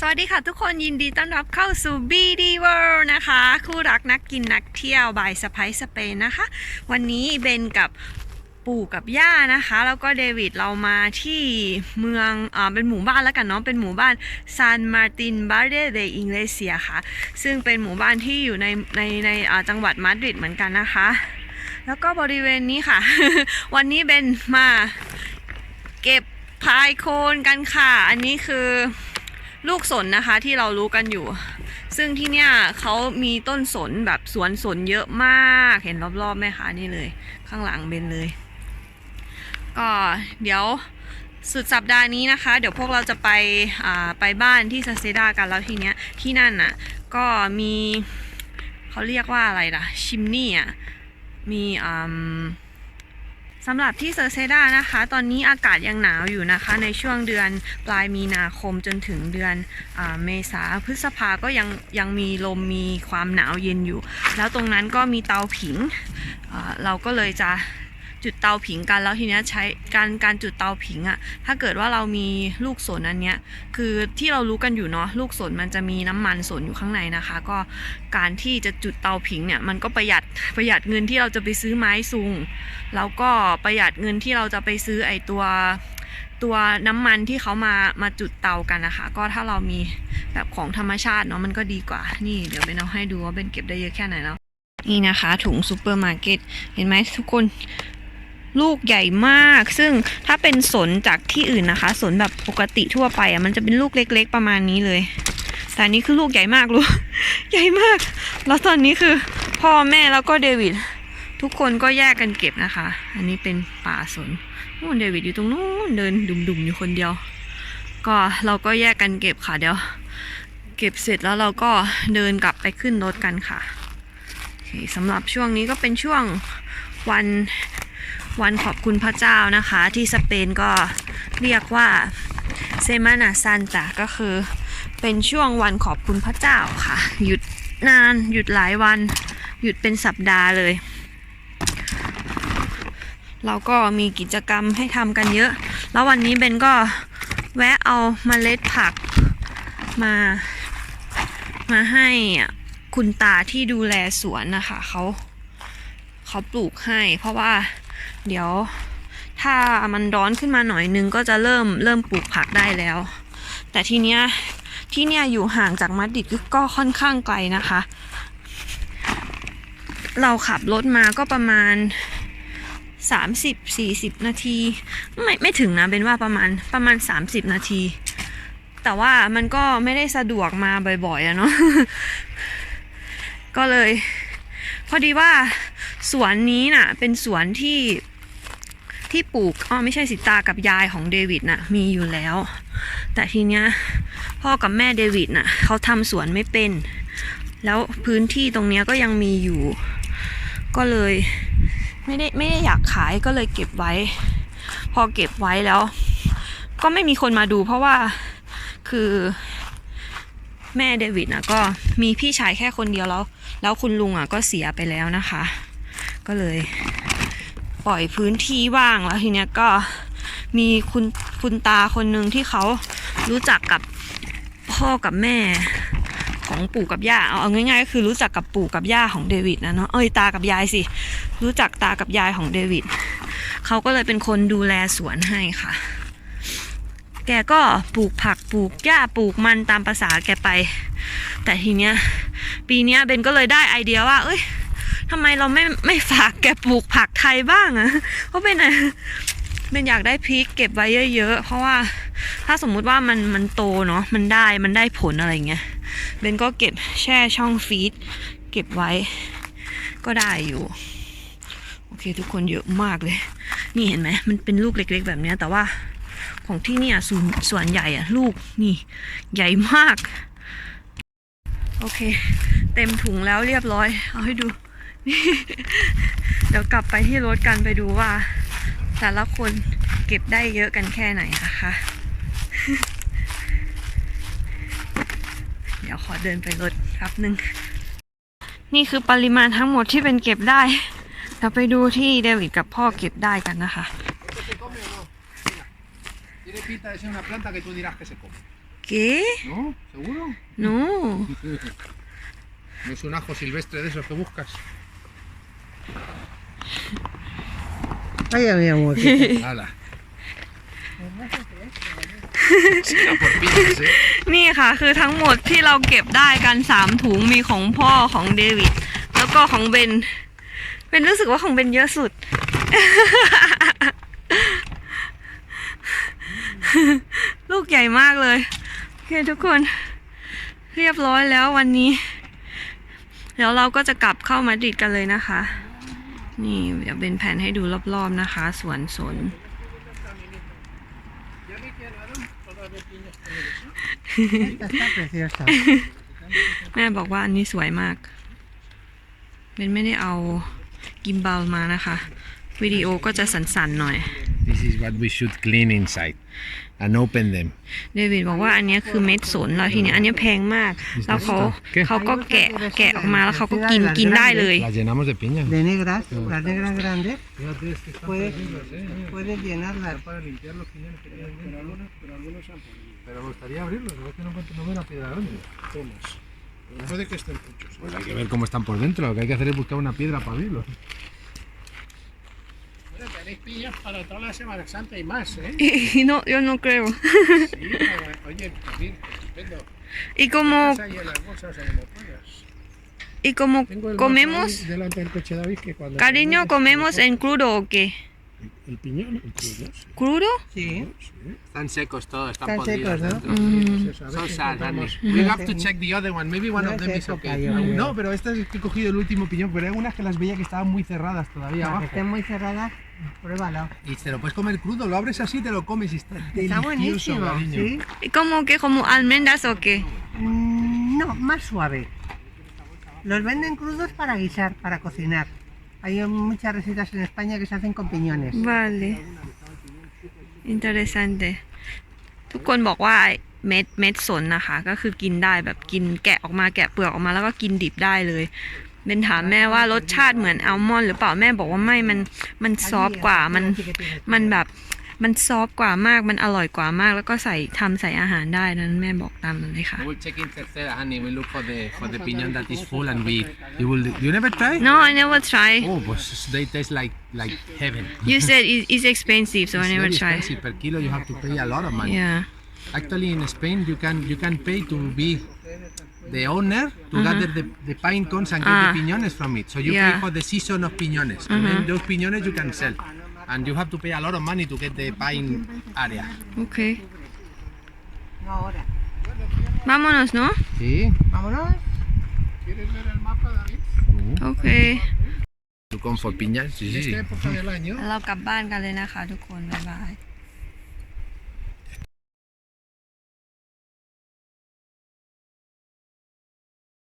สวัสดีค่ะทุกคนยินดีต้อนรับเข้าสู่ BD World นะคะ คู่รักนักกินนักเที่ยวบายสไปซ์สเปนนะคะ วันนี้เบนกับปู่กับย่านะคะ แล้วก็เดวิดเรามาที่เมืองอ่าเป็นหมู่บ้านแล้วกันเนาะเป็นหมู่บ้านซานมาร์ตินบาเดเดอิงเลเซียค่ะ ซึ่งเป็นหมู่บ้านที่อยู่ในในในอ่าจังหวัดมาดริดเหมือนกันนะคะ แล้วก็บริเวณนี้ค่ะ วันนี้เบนมาเก็บพายโคนกันค่ะ อันนี้คือ ลูกสนนะคะที่เรารู้กันอยู่ ซึ่งที่เนี่ยเขามีต้นสนแบบสวนสนเยอะมากเห็นรอบๆไหมคะนี่เลย ข้างหลังเบนเลย ก็เดี๋ยวสุดสัปดาห์นี้นะคะ เดี๋ยวพวกเราจะไปไปบ้านที่ซาเซดากันแล้วทีเนี้ยที่นั่นน่ะก็มีเขาเรียกว่าอะไรล่ะ ชิมนี่อะมีอ่า สำหรับที่เซอร์เซดานะคะ ตอนนี้อากาศยังหนาวอยู่นะคะ ในช่วงเดือนปลายมีนาคมจนถึงเดือนอเมษาพฤษภาก็ยังยังมีลมมีความหนาวเย็นอยู่ แล้วตรงนั้นก็มีเตาผิงเราก็เลยจะ จุดเตาผิงกันแล้วทีเนี้ยใช้การการจุดเตาผิงอะ่ะถ้าเกิดว่าเรามีลูกสนอันเนี้ยคือที่เรารู้กันอยู่เนาะลูกสนมันจะมีน้ำมันสนอยู่ข้างในนะคะ ก็การที่จะจุดเตาผิงเนี่ยมันก็ประหยัดประหยัดเงินที่เราจะไปซื้อไม้ซุงแล้วก็ประหยัดเงินที่เราจะไปซื้อไอตัวตัวน้ำมันที่เขามามาจุดเตากันนะคะ ก็ถ้าเรามีแบบของธรรมชาติเนาะมันก็ดีกว่านี่เดี๋ยวเบนเอาให้ดูว่าเบนเก็บได้เยอะแค่ไหนแล้วนี่นะคะถุงซูเปอร์มาร์เก็ตเห็นไหมทุกคน ลูกใหญ่มาก ซึ่งถ้าเป็นสนจากที่อื่นนะคะ สนแบบปกติทั่วไปอะมันจะเป็นลูกเล็ก ๆ ประมาณนี้เลย แต่นี้คือลูกใหญ่มากลูกใหญ่มาก แล้วตอนนี้คือพ่อแม่แล้วก็เดวิดทุกคนก็แยกกันเก็บนะคะ อันนี้เป็นป่าสนนู่นเดวิดอยู่ตรงนู้นเดินดุมๆอยู่คนเดียว ก็เราก็แยกกันเก็บค่ะเดี๋ยว เก็บเสร็จแล้วเราก็เดินกลับไปขึ้นรถกันค่ะสำหรับช่วงนี้ก็เป็นช่วงวัน วันขอบคุณพระเจ้านะคะ ที่สเปนก็เรียกว่าเซมานาซันตาก็คือเป็นช่วงวันขอบคุณพระเจ้าค่ะ หยุดนานหยุดหลายวัน หยุดเป็นสัปดาห์เลย เราก็มีกิจกรรมให้ทำกันเยอะ แล้ววันนี้เบนก็แวะเอาเมล็ดผักมา มาให้อะคุณตาที่ดูแลสวนนะคะเขาเขาปลูกให้ เพราะว่า เดี๋ยวถ้ามันร้อนขึ้นมาหน่อยนึงก็จะเริ่มเริ่มปลูกผักได้แล้ว แต่ทีเนี้ยที่เนี่ยอยู่ห่างจากมัดดิดก็ค่อนข้างไกลนะคะ เราขับรถมาก็ประมาณ 30 40 นาที ไม่ไม่ถึงนะเป็นว่าประมาณประมาณ 30 นาที แต่ว่ามันก็ไม่ได้สะดวกมาบ่อยๆอะเนาะก็เลย พอดีว่า สวนนี้น่ะ เป็นสวนที่ที่ปลูกอ๋อไม่ใช่สิตากับยายของเดวิดน่ะ มีอยู่แล้ว แต่ทีเนี้ยพ่อกับแม่เดวิดน่ะเขาทำสวนไม่เป็น แล้วพื้นที่ตรงเนี้ยก็ยังมีอยู่ ก็เลยไม่ได้ไม่ได้อยากขายก็เลยเก็บไว้ พอเก็บไว้แล้ว ก็ไม่มีคนมาดูเพราะว่าคือแม่เดวิดนะก็มีพี่ชายแค่คนเดียวแล้ว แล้วคุณลุงอะก็เสียไปแล้วนะคะ ก็เลย ปล่อยพื้นที่ว่างแล้วทีเนี้ยก็มีคุณคุณตาคนหนึ่งที่เขารู้จักกับพ่อกับแม่ของปู่กับย่าเอาง่ายๆก็คือรู้จักกับปู่กับย่าของเดวิดนะเนาะเอ้ยตากับยายสิ รู้จักตากับยายของเดวิดเขาก็เลยเป็นคนดูแลสวนให้ค่ะ แกก็ปลูกผักปลูกหญ้าปลูกมันตามภาษาแกไป แต่ทีเนี้ยปีเนี้ยเบนก็เลยได้ไอเดียว่า เอ้ย ทำไมเราไม่ไม่ฝากแกปลูกผักไทยบ้างอะเพราะเป็นอะเบนอยากได้พริกเก็บไว้เยอะๆ เพราะว่าถ้าสมมุติว่ามันมันโตเนาะมันได้มันได้ผลอะไรเงี้ยเบนก็เก็บแช่ช่องฟีดเก็บไว้ก็ได้อยู่ โอเคทุกคนเยอะมากเลย นี่เห็นไหมมันเป็นลูกเล็กๆ แบบเนี้ยแต่ว่าของที่เนี่ยส่วนส่วนใหญ่อะลูกนี่ใหญ่มาก โอเค เต็มถุงแล้วเรียบร้อย เอาให้ดู เดี๋ยวกลับไปที่รถกันไปดูว่า แต่ละคนเก็บได้เยอะกันแค่ไหนนะคะ เดี๋ยวขอเดินไปรถครับหนึ่งนี่คือปริมาณทั้งหมดที่เป็นเก็บได้ เราไปดูที่เดวิดกับพ่อเก็บได้กันนะคะ ¿Se come o no? Mira, tiene pinta de ser una planta que tú dirás que se come. ¿Qué? ¿No? ¿Seguro? No. No es un ajo silvestre de esos que buscas. Vaya mi amor. ¡Hala! Será por piñas, ¿eh? นี่ค่ะ คือทั้งหมดที่เราเก็บได้กันสามถุงมีของพ่อของเดวิดแล้วก็ของเบนเบนรู้สึกว่าของเบนเยอะสุด ลูกใหญ่มากเลย โอเคทุกคน เรียบร้อยแล้ววันนี้ เดี๋ยวเราก็จะกลับเข้ามาดริดกันเลยนะคะ นี่เดี๋ยวเป็นแผนให้ดูรอบๆนะคะ สวนสน แม่บอกว่าอันนี้สวยมากเบนไม่ได้เอากิมบาลมานะคะ วิดีโอก็จะสันๆหน่อย This is what we should clean inside and open them. เดวิดบอกว่าอันเนี้ยคือเม็ดสนแล้วทีเนี้ยอันเนี้ยแพงมาก แล้วเขาเขาก็แกะแกะออกมาแล้วเขาก็กินกินได้เลย Las llenamos de piña. De negras, las negras grandes, Fíjate, es que están puedes, perdidos, ¿eh? puedes llenarlas. Para limpiar los piñones que tienen dentro. Pero algunos, pero algunos han Pero me gustaría abrirlos, pero es que no encuentro no veo una piedra grande. Puede que estén muchos. Pues hay que ver cómo están por dentro, lo que hay que hacer es buscar una piedra para abrirlos. Tenéis pillas para toda la Semana Santa y más, ¿eh? no yo no creo Sí, para- oye, bien, estupendo. y como y como comemos delante del coche David que cuando... cariño comemos en crudo o qué El piñón, el crudo, sí. crudo Sí, Están secos todos, están, Están podridos secos, ¿no? dentro. Mm. Veces sad, Andy. We have to check the other one. Maybe one No of them is okay. No, pero estas es que he cogido el último piñón, pero hay algunas que las veía que estaban muy cerradas todavía las que abajo. estén muy cerradas, pruébalo. Y te lo puedes comer crudo, lo abres así y te lo comes y está Está delicioso, buenísimo, cariño. ¿sí? y como que como almendras o qué Mm, No, más suave. Los venden crudos para guisar, para cocinar. Hay muchas recetas en España que se hacen con piñones. vale interesante ทุกคนบอกว่าเม็ดเม็ดสนนะคะ ก็คือกินได้แบบกินแกะออกมาแกะเปลือกออกมาแล้วก็กินดิบได้เลย เบนถามแม่ว่ารสชาติเหมือนอัลมอนด์หรือเปล่าแม่บอกว่าไม่มันมันซอฟต์กว่ามันมันแบบมันซอฟต์กว่ามากมันอร่อยกว่ามาก แล้วก็ใส่ทำใส่อาหารได้นั้นแม่บอกตามนั้นเลยค่ะ We'll check in tercera, honey. We look for the for the piñón that is full and we you will you never try? No I never try Oh, pues they taste like like heaven. You said it- it's expensive so I It's never very try expensive per kilo. You have to pay a lot of money. Yeah Actually, in Spain, you can you can pay to be the owner to gather the, the pine cones and get Ah. the piñones from it. So you Yeah. pay for the season of piñones, and then those piñones you can sell, and you have to pay a lot of money to get the pine area. Okay No ahora. vámonos ¿no? Sí. Vámonos. ¿Quieres ver el mapa, David? Okay ¿Tú con for piñas? Sí, En sí. esta época del año เรากลับบ้านกันเลยนะคะทุกคนบ๊ายบาย